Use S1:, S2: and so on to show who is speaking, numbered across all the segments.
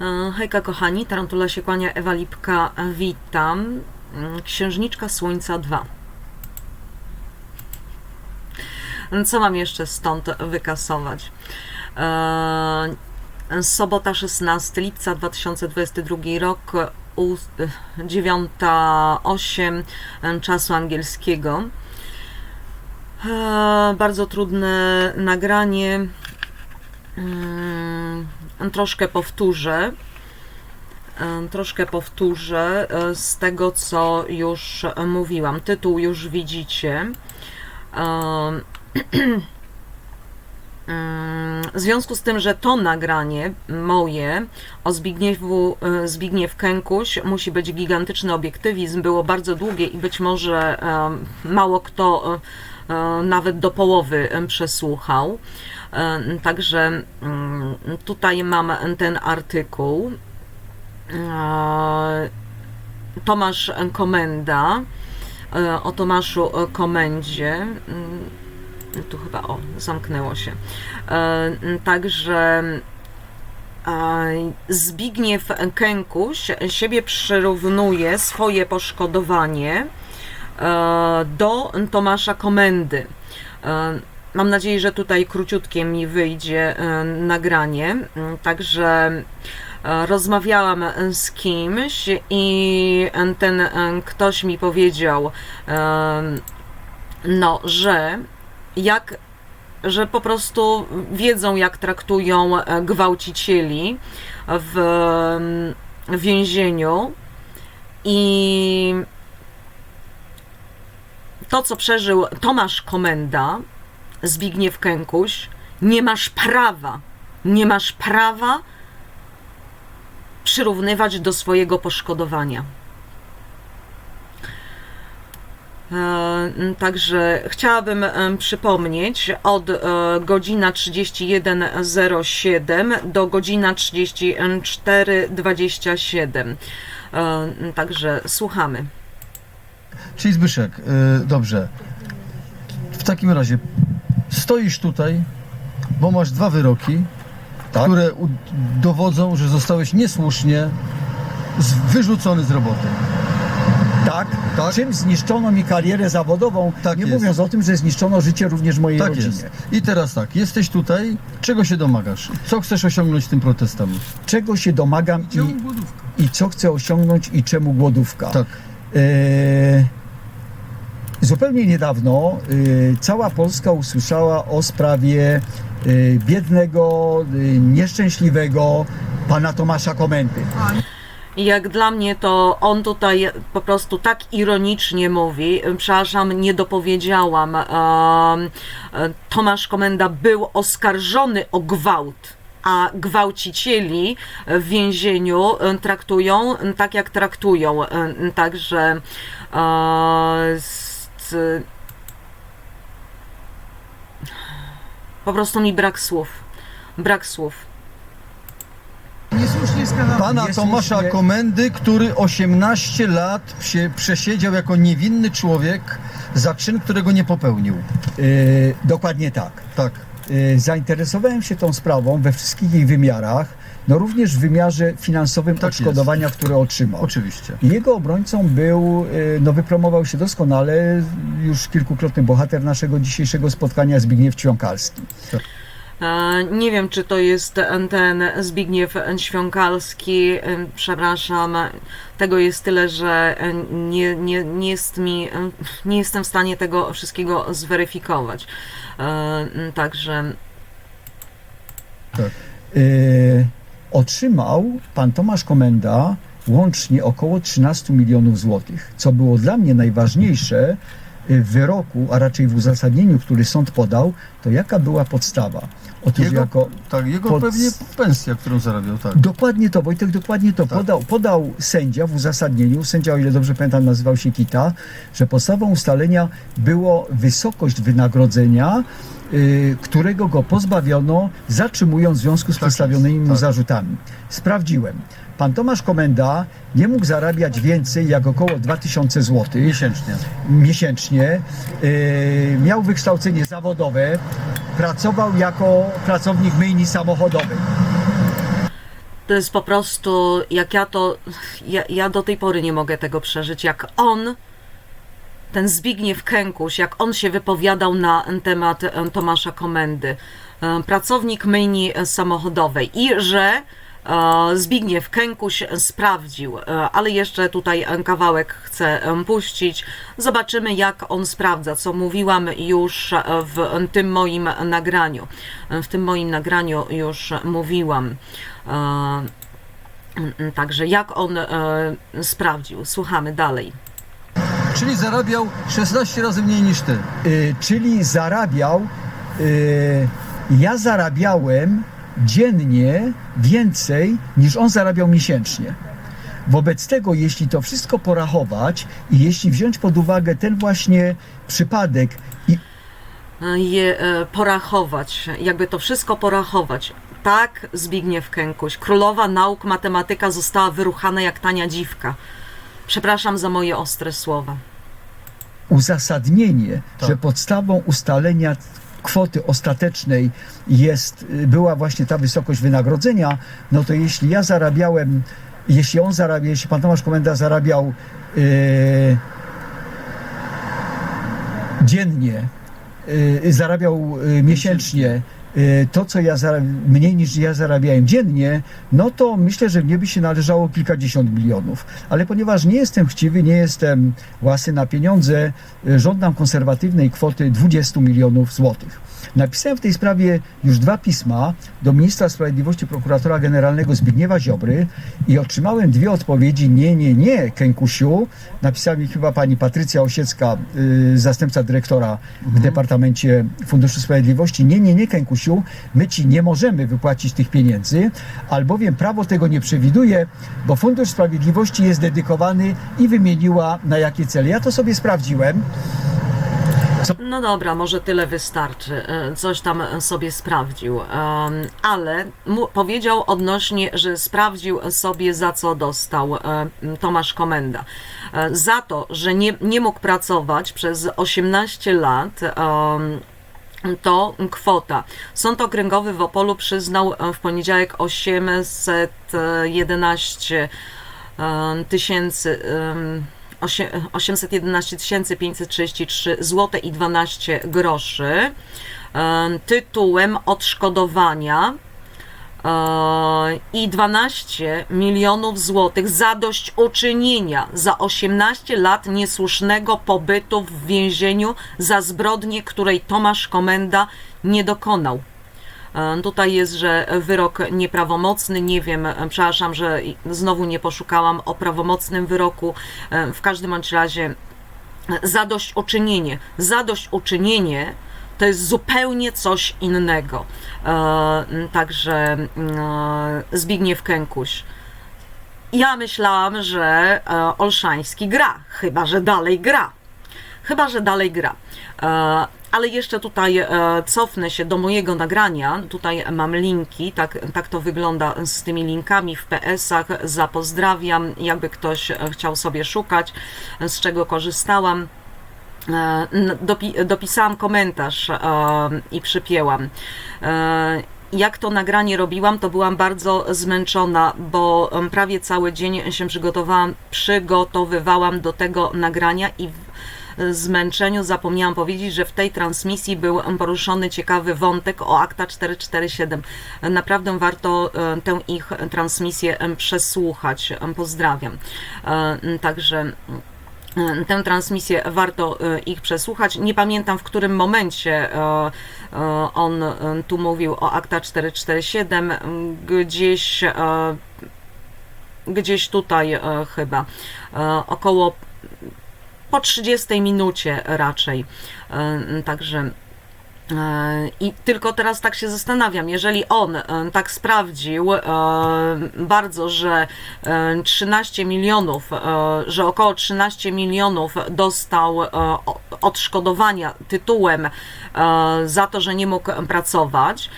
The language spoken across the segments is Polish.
S1: E, Hejka kochani, Tarantula się kłania, Ewa Lipka, witam. Mm, Księżniczka Słońca 2. Co mam jeszcze stąd wykasować? E, Sobota 16 lipca 2022 rok, u- 9.08 czasu angielskiego. E, Bardzo trudne nagranie. Troszkę powtórzę. Troszkę powtórzę e, z tego, co już e, mówiłam. Tytuł już widzicie. W związku z tym, że to nagranie moje o Zbigniewu, e, Zbigniew Kękuś musi być gigantyczny obiektywizm, było bardzo długie i być może mało kto nawet do połowy przesłuchał. E, Także mm, tutaj mam ten artykuł. E, Tomasz Komenda. e, O Tomaszu Komendzie. Mm, Tu chyba, o, zamknęło się. Także Zbigniew Kękuś siebie przyrównuje swoje poszkodowanie do Tomasza Komendy. E, Mam nadzieję, że tutaj króciutkie mi wyjdzie e, nagranie. Mm, Także e, rozmawiałam z kimś i ten e, ktoś mi powiedział, e, no, że jak że po prostu wiedzą, jak traktują e, gwałcicieli w em, więzieniu i to, co przeżył Tomasz Komenda, Zbigniew Kękuś, nie masz prawa, nie masz prawa przyrównywać do swojego poszkodowania. E, Także chciałabym przypomnieć od e, godzina 31.07 do godzina 34.27. E, Także słuchamy.
S2: Czyli Zbyszek, dobrze. W takim razie stoisz tutaj, bo masz dwa wyroki,
S3: Tak.
S2: które u- dowodzą, że zostałeś niesłusznie z, wyrzucony z roboty.
S3: Tak,
S2: Tak.
S3: czym zniszczono mi karierę zawodową,
S2: Tak
S3: nie
S2: jest.
S3: mówiąc o tym, że zniszczono życie również mojej
S2: Tak
S3: rodzinie.
S2: jest. I teraz tak, jesteś tutaj, czego się domagasz? Co chcesz osiągnąć tym protestem?
S3: Czego się domagam i, i co chcę osiągnąć i czemu głodówka.
S2: Tak.
S3: E, zupełnie niedawno e, cała Polska usłyszała o sprawie e, biednego, e, nieszczęśliwego pana Tomasza Komendy.
S1: Jak dla mnie to on tutaj po prostu tak ironicznie mówi, przepraszam, nie dopowiedziałam. Tomasz Komenda był oskarżony o gwałt. A gwałcicieli w więzieniu traktują tak, jak traktują. Także e, z, po prostu mi brak słów. Brak słów.
S2: Pana Tomasza. Komendy, który 18 lat się przesiedział jako niewinny człowiek za czyn, którego nie popełnił.
S3: E, dokładnie tak.
S2: Tak.
S3: E, Zainteresowałem się tą sprawą we wszystkich jej wymiarach, no również w wymiarze finansowym
S2: Tak
S3: odszkodowania, które otrzymał.
S2: Oczywiście.
S3: Jego obrońcą był, e, no wypromował się doskonale, już kilkukrotny bohater naszego dzisiejszego spotkania Zbigniew Ćwiąkalski.
S1: E, Nie wiem, czy to jest ten Zbigniew Świąkalski. Przepraszam, tego jest tyle, że nie, nie, nie, jest mi, nie jestem w stanie tego wszystkiego zweryfikować. E, Także
S2: Tak.
S3: E, Otrzymał pan Tomasz Komenda łącznie około 13 milionów złotych, co było dla mnie najważniejsze w wyroku, a raczej w uzasadnieniu, który sąd podał, to jaka była podstawa. Otóż
S2: Jego,
S3: jako
S2: tak, jego
S3: pod-
S2: pewnie pensja, którą zarabiał, tak.
S3: Dokładnie to, Wojtek, dokładnie to
S2: Tak.
S3: podał, podał sędzia w uzasadnieniu, sędzia, o ile dobrze pamiętam, nazywał się Kita, że podstawą ustalenia było wysokość wynagrodzenia, którego go pozbawiono, zatrzymując w związku z
S2: Tak
S3: przedstawionymi
S2: jest,
S3: mu
S2: tak.
S3: zarzutami. Sprawdziłem. Pan Tomasz Komenda nie mógł zarabiać więcej jak około 2000 zł
S2: Miesięcznie.
S3: miesięcznie. Yy, miał wykształcenie zawodowe, pracował jako pracownik myjni samochodowej.
S1: To jest po prostu, jak ja to, ja, ja do tej pory nie mogę tego przeżyć, jak on, ten Zbigniew Kękuś, jak on się wypowiadał na temat e, Tomasza Komendy, e, pracownik myjni samochodowej i że e, Zbigniew Kękuś sprawdził, e, ale jeszcze tutaj kawałek chcę e, puścić. Zobaczymy, jak on sprawdza, co mówiłam już e, w tym moim nagraniu. E, W tym moim nagraniu już mówiłam. E, Także jak on e, sprawdził. Słuchamy dalej.
S2: Czyli zarabiał 16 razy mniej niż ty.
S3: Y, czyli zarabiał, y, ja zarabiałem dziennie więcej niż on zarabiał miesięcznie. Wobec tego, jeśli to wszystko porachować i jeśli wziąć pod uwagę ten właśnie przypadek i
S1: je e, porachować, jakby to wszystko porachować. Tak, Zbigniew Kękuś, królowa nauk matematyka została wyruchana jak tania dziwka. Przepraszam za moje ostre słowa.
S3: Uzasadnienie,
S2: Tak.
S3: że podstawą ustalenia kwoty ostatecznej jest, była właśnie ta wysokość wynagrodzenia, no to jeśli ja zarabiałem, jeśli on zarabiał, jeśli pan Tomasz Komenda zarabiał yy, dziennie, yy, zarabiał yy, miesięcznie to, co ja mniej niż ja zarabiałem dziennie, no to myślę, że mnie by się należało kilkadziesiąt milionów. Ale ponieważ nie jestem chciwy, nie jestem łasy na pieniądze, yy, żądam konserwatywnej kwoty 20 milionów złotych. Napisałem w tej sprawie już dwa pisma do ministra sprawiedliwości prokuratora generalnego Zbigniewa Ziobry i otrzymałem dwie odpowiedzi nie, nie, nie, Kękusiu. Napisała mi chyba pani Patrycja Osiecka, y, zastępca dyrektora w Departamencie Funduszu Sprawiedliwości. Nie, nie, nie, Kękusiu, my ci nie możemy wypłacić tych pieniędzy, albowiem prawo tego nie przewiduje, bo Fundusz Sprawiedliwości jest dedykowany i wymieniła na jakie cele. Ja to sobie sprawdziłem.
S1: No dobra, może tyle wystarczy. E, Coś tam sobie sprawdził. Em, Ale powiedział odnośnie, że sprawdził sobie za co dostał e, Tomasz Komenda. E, Za to, że nie, nie mógł pracować przez 18 lat. To kwota. Sąd Okręgowy w Opolu przyznał e, w poniedziałek 811 em, tysięcy. em, osie- 811 533 zł i 12 groszy em, tytułem odszkodowania e, i 12 milionów złotych zadośćuczynienia za 18 lat niesłusznego pobytu w więzieniu za zbrodnię, której Tomasz Komenda nie dokonał. E, Tutaj jest, że wyrok nieprawomocny. Nie wiem, e, przepraszam, że znowu nie poszukałam o prawomocnym wyroku. E, W każdym bądź razie e, zadośćuczynienie. Zadośćuczynienie to jest zupełnie coś innego. E, Także e, Zbigniew Kękuś. Ja myślałam, że e, Olszański gra, chyba że dalej gra. Chyba, że dalej gra. Ale jeszcze tutaj cofnę się do mojego nagrania. Tutaj mam linki, tak, tak to wygląda z tymi linkami w PS-ach. Zapozdrawiam, jakby ktoś chciał sobie szukać, z czego korzystałam. E, Dopi- dopisałam komentarz e, i przypięłam. E, jak to nagranie robiłam, to byłam bardzo zmęczona, bo prawie cały dzień się przygotowałam, przygotowywałam do tego nagrania i w zmęczeniu zapomniałam powiedzieć, że w tej transmisji był poruszony ciekawy wątek o akta 447. Naprawdę warto tę ich transmisję przesłuchać. Pozdrawiam. Także Tę transmisję warto e, ich przesłuchać. Nie pamiętam w którym momencie e, e, on e, tu mówił o akta 447. m, Gdzieś, e, gdzieś tutaj e, chyba. E, Około po 30 minucie raczej. E, Także. I tylko teraz tak się zastanawiam, jeżeli on e, tak sprawdził e, bardzo, że e, 13 milionów, e, że około 13 milionów dostał odszkodowania tytułem za to, że nie mógł pracować,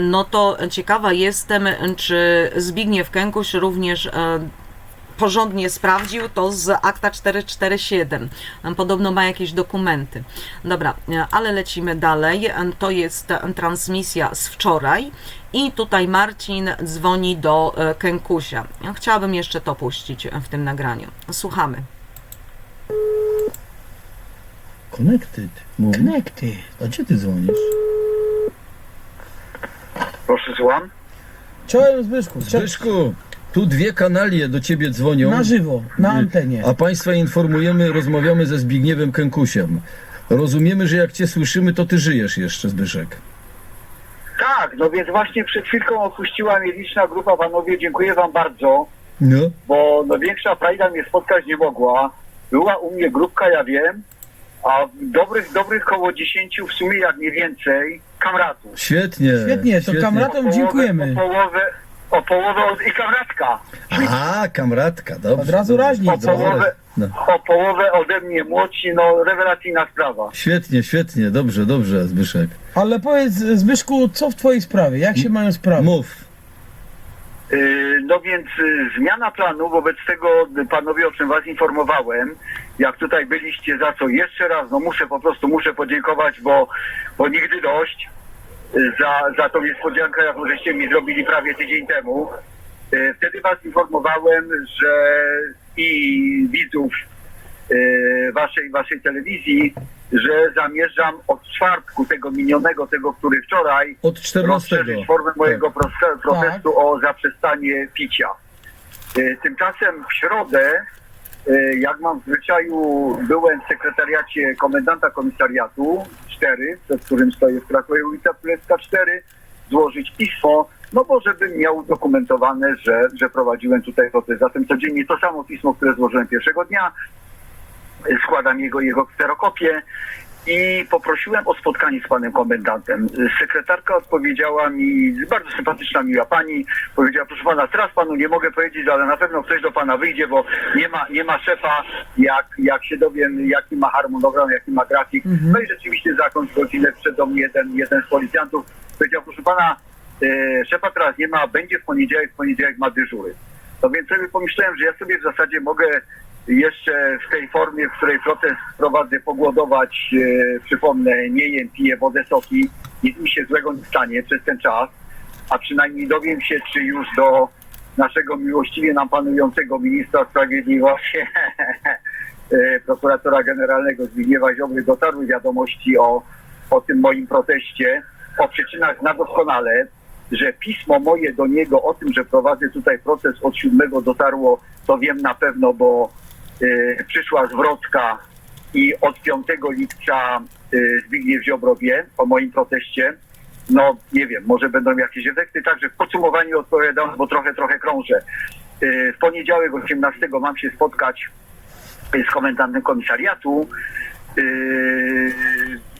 S1: no to ciekawa jestem, czy Zbigniew Kękuś również porządnie sprawdził, to z akta 447. Tam Podobno ma jakieś dokumenty. Dobra, ale lecimy dalej. To jest transmisja z wczoraj i tutaj Marcin dzwoni do e, Kękusia. Chciałabym jeszcze to puścić w tym nagraniu. Słuchamy.
S2: Connected. Mówi.
S3: Connected.
S2: A gdzie ty dzwonisz?
S4: Proszę, słucham.
S3: Czołem Zbyszku.
S2: Zbyszku, tu dwie kanalie do ciebie dzwonią.
S3: Na żywo, na antenie.
S2: A Państwa informujemy, rozmawiamy ze Zbigniewem Kękusiem. Rozumiemy, że jak Cię słyszymy, to Ty żyjesz jeszcze, Zbyszek.
S4: Tak, no więc właśnie przed chwilką opuściła mnie liczna grupa panowie, dziękuję wam bardzo,
S2: No.
S4: bo no większa frajda mnie spotkać nie mogła. Była u mnie grupka, ja wiem, a dobrych, dobrych koło 10 w sumie jak nie więcej kamratów.
S2: Świetnie.
S3: Świetnie, to kamratom
S4: połowę-
S3: dziękujemy.
S4: O połowę, o połowę od, i kamratka.
S2: A, kamratka, dobrze.
S3: Od razu
S2: dobrze.
S3: raźniej
S4: O połowę,
S2: No.
S4: o połowę ode mnie młodsi, no rewelacyjna sprawa.
S2: Świetnie, świetnie, dobrze, dobrze, Zbyszek.
S3: Ale powiedz Zbyszku, co w twojej sprawie? Jak się mają sprawy?
S2: Mów.
S4: Yy, No więc y, zmiana planu, wobec tego y, panowie, o czym was informowałem, jak tutaj byliście, za co jeszcze raz, no muszę po prostu, muszę podziękować, bo, bo nigdy dość y, za, za tą niespodziankę, jaką żeście mi zrobili prawie tydzień temu. Y, Wtedy was informowałem, że i widzów y, waszej, waszej telewizji, że zamierzam od czwartku tego minionego, tego, który wczoraj,
S2: Od 14.
S4: rozszerzyć formę mojego proste- protestu o zaprzestanie picia. Y, Tymczasem w środę, jak mam w zwyczaju, byłem w sekretariacie komendanta komisariatu 4, przed którym stoję w Krakowie ulica Królewska 4, złożyć pismo, no bo żebym miał udokumentowane, że, że prowadziłem tutaj protest. Zatem codziennie to samo pismo, które złożyłem pierwszego dnia, składam jego, jego kserokopię i poprosiłem o spotkanie z panem komendantem. Sekretarka odpowiedziała mi, bardzo sympatyczna, miła pani, powiedziała, proszę pana, teraz panu nie mogę powiedzieć, ale na pewno ktoś do pana wyjdzie, bo nie ma, nie ma szefa, jak, jak się dowiem, jaki ma harmonogram, jaki ma grafik. No i rzeczywiście za jakąś godzinę wszedł do mnie jeden, jeden z policjantów, powiedział, proszę pana, e, szefa teraz nie ma, będzie w poniedziałek, w poniedziałek ma dyżury. No więc sobie pomyślałem, że ja sobie w zasadzie mogę jeszcze w tej formie, w której protest prowadzę, pogłodować, e, przypomnę, nie jem, piję wodę, soki, nic mi się złego nie stanie przez ten czas, a przynajmniej dowiem się, czy już do naszego miłościwie nam panującego ministra sprawiedliwości, e, prokuratora generalnego Zbigniewa Ziobry dotarły wiadomości o, o tym moim proteście, o przyczynach na doskonale, że pismo moje do niego o tym, że prowadzę tutaj proces od siódmego dotarło, to wiem na pewno, bo przyszła zwrotka i od 5 lipca y, Zbigniew Ziobro wie o moim proteście. No nie wiem, może będą jakieś efekty, także w podsumowaniu odpowiadam, bo trochę, trochę krążę. Y, w poniedziałek 18 mam się spotkać z komendantem komisariatu.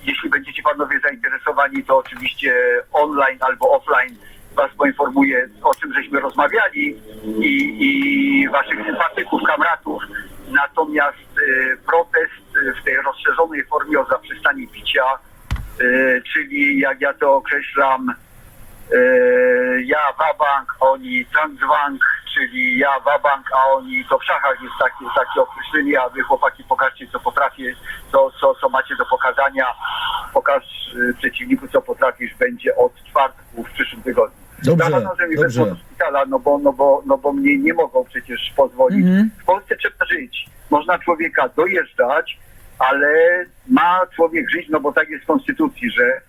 S4: Jeśli będziecie panowie zainteresowani, to oczywiście online albo offline was poinformuję, o czym żeśmy rozmawiali i, i waszych sympatyków, kamratów. Natomiast y, protest y, w tej rozszerzonej formie o zaprzestanie picia, y, czyli jak ja to określam, ja wabank, oni transbank, czyli ja wabank, a oni to w szachach jest takie, takie określenie, a wy chłopaki pokażcie co potrafię, co, co, co macie do pokazania. Pokaż przeciwniku co potrafisz, będzie od czwartku w przyszłym tygodniu.
S2: Dobrze,
S4: że mi
S2: dobrze.
S4: do szpitala, no bo, no, bo, no bo mnie nie mogą przecież pozwolić.
S3: Mhm.
S4: W Polsce trzeba żyć. Można człowieka dojeżdżać, ale ma człowiek żyć, no bo tak jest w Konstytucji, że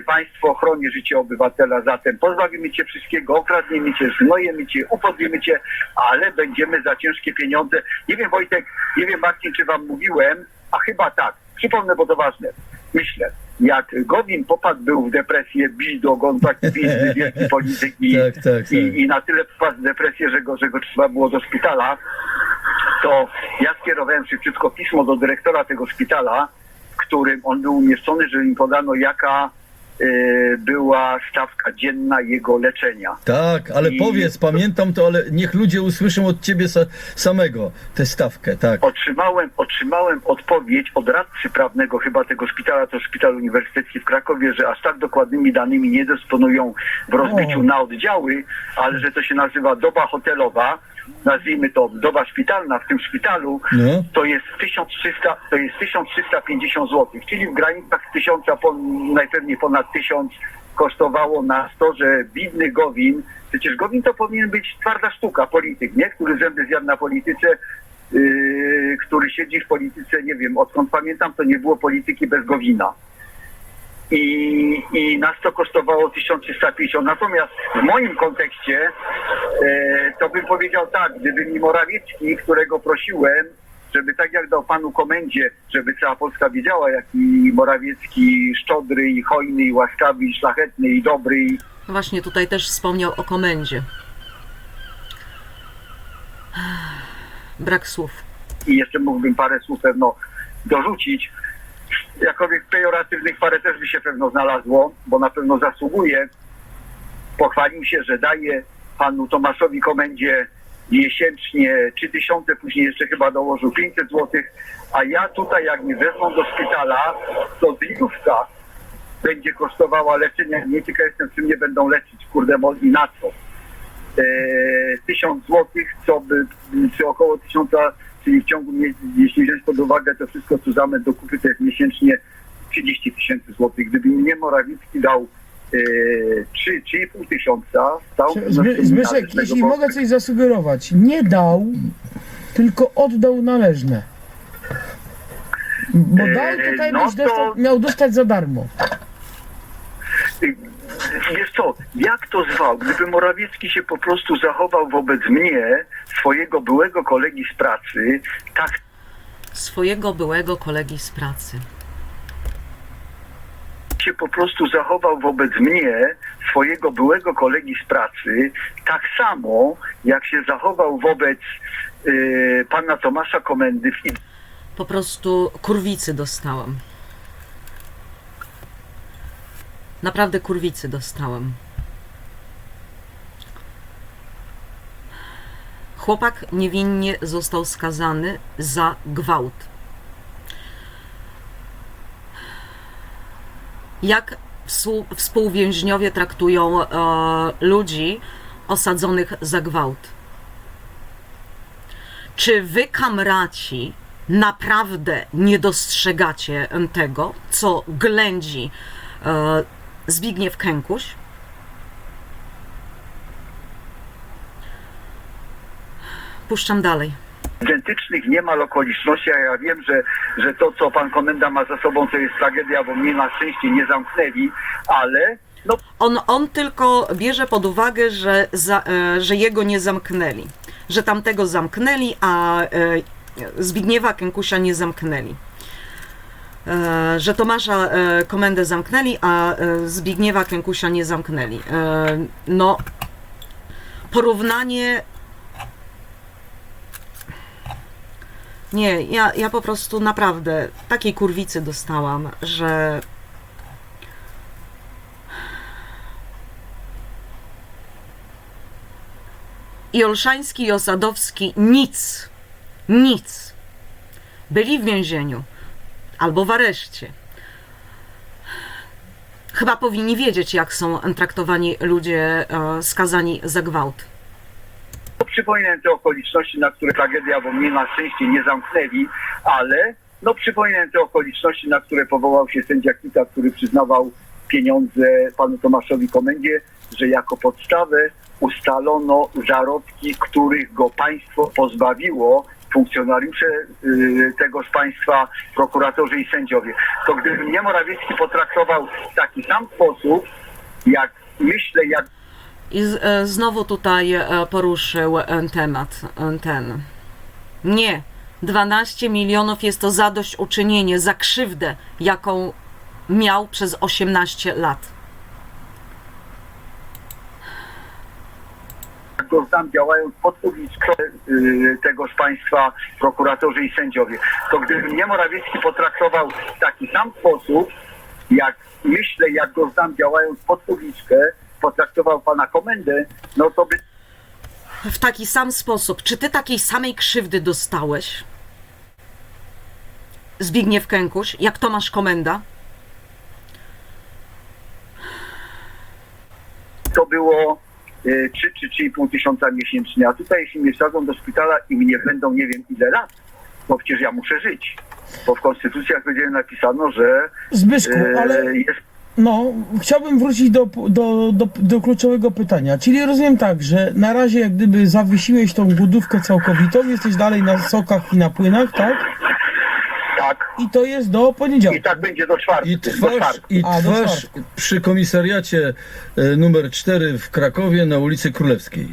S4: państwo chroni życie obywatela, zatem pozbawimy cię wszystkiego, okradniemy cię, znojemy cię, upodlimy cię, ale będziemy za ciężkie pieniądze. Nie wiem Wojtek, nie wiem Marcin, czy wam mówiłem, a chyba tak. Przypomnę, bo to ważne. Myślę, jak Gowin popadł był w depresję, Bild, on taki wielki, wielki polityk i,
S2: Tak, tak, tak.
S4: i, i na tyle wpadł w depresję, że go, że go trzeba było do szpitala, to ja skierowałem szybciutko pismo do dyrektora tego szpitala, w którym on był umieszczony, żeby mi podano jaka była stawka dzienna jego leczenia.
S2: Tak, ale
S4: I-
S2: powiedz, pamiętam to, ale niech ludzie usłyszą od ciebie sa, samego tę stawkę, tak.
S4: Otrzymałem, otrzymałem odpowiedź od radcy prawnego chyba tego szpitala, to szpital uniwersytecki w Krakowie, że aż tak dokładnymi danymi nie dysponują w rozbiciu
S3: O.
S4: na oddziały, ale że to się nazywa doba hotelowa, nazwijmy to wdowa szpitalna w tym szpitalu, to jest 1300, to jest 1350 zł, czyli w granicach 1000, po, najpewniej ponad 1000 kosztowało nas to, że widny Gowin, przecież Gowin to powinien być twarda sztuka, polityk, nie? Który zęby zjadł na polityce, yy, który siedzi w polityce, nie wiem, odkąd pamiętam, to nie było polityki bez Gowina. I, I nas to kosztowało 1350. Natomiast w moim kontekście e, to bym powiedział tak, gdyby mi Morawiecki, którego prosiłem, żeby tak jak dał panu komendzie, żeby cała Polska wiedziała, jaki Morawiecki szczodry i hojny i łaskawy i szlachetny i dobry i
S1: Właśnie tutaj też wspomniał o komendzie. Brak słów.
S4: i jeszcze mógłbym parę słów pewno dorzucić. Jakowych pejoratywnych parę też by się pewno znalazło, bo na pewno zasługuje. Pochwalił się, że daje panu Tomaszowi Komendzie miesięcznie 3000, później jeszcze chyba dołożył 500 zł, a ja tutaj jak mnie wezmą do szpitala, to zjówka będzie kosztowała leczenie. Nie ciekaw jestem, czym mnie będą leczyć, kurde, mo- i na co. E, 1000 zł, co by, czy około 1000, czyli w ciągu, jeśli wziąć pod uwagę to wszystko, co zamęt do kupy, to jest miesięcznie 30 tysięcy złotych. Gdyby mnie Morawiecki dał e, 3, 3,5 tysiąca, stał
S3: Zby, Zbyszek, jeśli mogę coś zasugerować, nie dał, tylko oddał należne. Bo dał tutaj
S4: no
S3: byś
S4: to-
S3: miał dostać za darmo.
S4: Wiesz co, jak to zwał? Gdyby Morawiecki się po prostu zachował wobec mnie, swojego byłego kolegi z pracy, tak
S1: Swojego byłego kolegi z pracy.
S4: się po prostu zachował wobec mnie, swojego byłego kolegi z pracy, tak samo jak się zachował wobec y, pana Tomasza Komendy w
S1: Po prostu kurwicy dostałam. Naprawdę kurwicy dostałam. Chłopak niewinnie został skazany za gwałt. Jak współ- współwięźniowie traktują e, ludzi osadzonych za gwałt? Czy wy, kamraci, naprawdę nie dostrzegacie tego, co ględzi e, Zbigniew Kękuś? Puszczam dalej.
S4: identycznych niemal okolicznościach. Ja wiem, że, że to, co pan komenda ma za sobą, to jest tragedia, bo mnie na szczęście nie zamknęli, ale no
S1: On, on tylko bierze pod uwagę, że, za, e, że jego nie zamknęli. Że tamtego zamknęli, a e, Zbigniewa Kękusia nie zamknęli. E, że Tomasza e, komendę zamknęli, a e, Zbigniewa Kękusia nie zamknęli. No, porównanie. Nie, ja, ja po prostu naprawdę takiej kurwicy dostałam, że i Olszański i Osadowski nic, nic. Byli w więzieniu albo w areszcie. Chyba powinni wiedzieć, jak są traktowani ludzie e, skazani za gwałt.
S4: Przypominam te okoliczności, na które tragedia, bo mnie na szczęście nie zamknęli, ale no przypominam te okoliczności, na które powołał się sędzia Kita, który przyznawał pieniądze panu Tomaszowi Komendzie, że jako podstawę ustalono zarodki, których go państwo pozbawiło, funkcjonariusze y, tegoż państwa, prokuratorzy i sędziowie. To gdyby mnie Morawiecki potraktował w taki sam sposób, jak myślę, jak
S1: I e, znowu tutaj e, poruszył e, temat ten. Nie. 12 milionów jest to zadośćuczynienie za krzywdę, jaką miał przez 18 lat.
S4: Go znam działając pod publiczką y, tegoż państwa prokuratorzy i sędziowie. To gdyby mnie Morawiecki potraktował w taki sam sposób, jak myślę, jak go znam działając pod publiczkę, potraktował pana komendę, no to by
S1: W taki sam sposób. Czy ty takiej samej krzywdy dostałeś? Zbigniew Kękuś, jak Tomasz Komenda?
S4: to było 3 czy 3,5 tysiąca miesięcznie. A tutaj jeśli mnie wsadzą do szpitala i mnie będą nie wiem ile lat, bo przecież ja muszę żyć. Bo w konstytucjach będzie napisano, że
S5: Zbyszku,
S4: y,
S5: ale
S4: jest
S5: no, chciałbym wrócić do, do, do, do kluczowego pytania. Czyli rozumiem tak, że na razie jak gdyby zawiesiłeś tą głodówkę całkowitą, jesteś dalej na sokach i na płynach, tak?
S4: Tak.
S5: I to jest do
S4: I
S5: poniedziałku.
S4: tak będzie do czwartku.
S2: I
S4: czwartku.
S2: i
S5: A,
S2: przy komisariacie e, numer 4 w Krakowie na ulicy Królewskiej.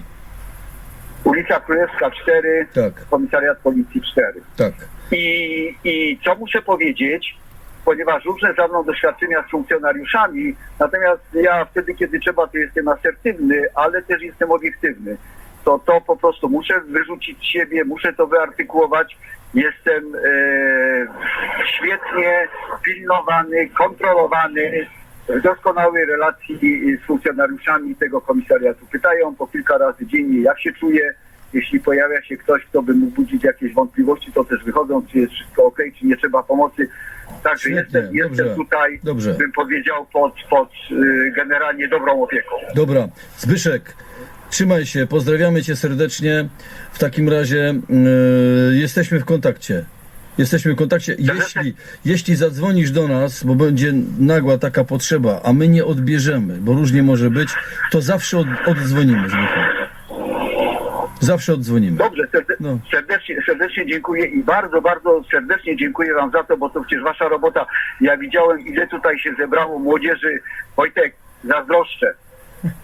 S4: Ulica Królewska 4,
S2: Tak,
S4: komisariat policji 4.
S2: tak.
S4: I, I co muszę powiedzieć, ponieważ różne za mną doświadczenia z funkcjonariuszami, natomiast ja wtedy, kiedy trzeba, to jestem asertywny, ale też jestem obiektywny. To to po prostu muszę wyrzucić z siebie, muszę to wyartykułować. Jestem e, świetnie pilnowany, kontrolowany, w doskonałej relacji z funkcjonariuszami tego komisariatu. Pytają po kilka razy dziennie, jak się czuję. Jeśli pojawia się ktoś, kto by mógł budzić jakieś wątpliwości, to też wychodzą, czy jest wszystko ok, czy nie trzeba pomocy. Także
S2: Świetnie,
S4: jestem, jestem
S2: dobrze,
S4: tutaj,
S2: dobrze.
S4: bym powiedział, pod, pod y, generalnie dobrą opieką.
S2: Dobra, Zbyszek, trzymaj się, pozdrawiamy cię serdecznie. W takim razie e, jesteśmy w kontakcie. Jesteśmy w kontakcie. Jeśli, jeśli zadzwonisz do nas, bo będzie nagła taka potrzeba, a my nie odbierzemy, bo różnie może być, to zawsze od, oddzwonimy, Zbychu. Zawsze oddzwonimy.
S4: Dobrze, serde-
S2: No.
S4: serdecznie, serdecznie dziękuję i bardzo, bardzo serdecznie dziękuję Wam za to, bo to przecież Wasza robota. Ja widziałem, ile tutaj się zebrało młodzieży. Wojtek, zazdroszczę.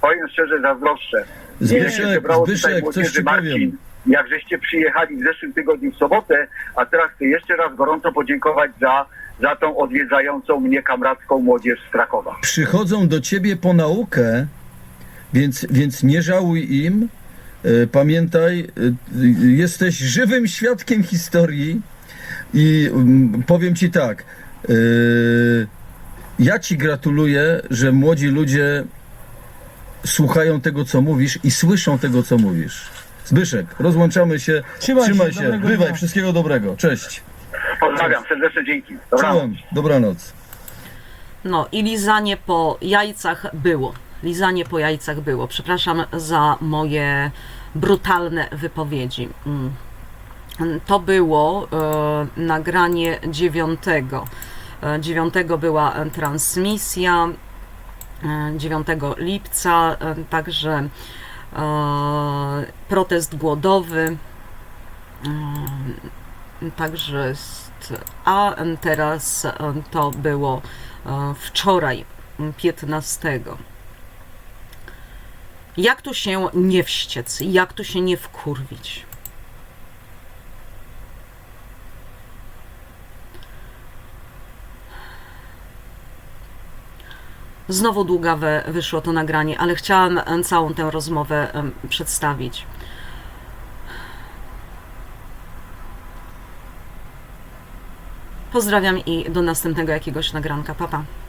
S4: Powiem szczerze, zazdroszczę.
S2: Zbyszek, Zbyszek, coś ci powiem.
S4: jak żeście przyjechali w zeszłym tygodniu w sobotę, a teraz chcę jeszcze raz gorąco podziękować za, za tą odwiedzającą mnie kamracką młodzież z Krakowa.
S2: Przychodzą do ciebie po naukę, więc, więc nie żałuj im. E, Pamiętaj, e, jesteś żywym świadkiem historii i mm, powiem ci tak. e, Ja ci gratuluję, że młodzi ludzie słuchają tego, co mówisz i słyszą tego, co mówisz. Zbyszek, rozłączamy się.
S5: Trzymaj się,
S2: Trzymaj się.
S5: dobrego
S2: Bywaj,
S5: dnia.
S2: wszystkiego dobrego. Cześć.
S4: Pozdrawiam, serdeczne dzięki. Dobranoc.
S2: Czułem. Dobranoc.
S1: No i lizanie po jajcach było. Lizanie po jajcach było. Przepraszam za moje brutalne wypowiedzi. Mm. To było e, nagranie dziewiątego. E, Dziewiątego była transmisja. E, 9 lipca, e, także e, protest głodowy. E, Także a teraz e, to było e, wczoraj, 15. Jak tu się nie wściec, jak tu się nie wkurwić? Znowu długawe wyszło to nagranie, ale chciałam całą tę rozmowę przedstawić. Pozdrawiam i do następnego jakiegoś nagranka. Papa. Pa.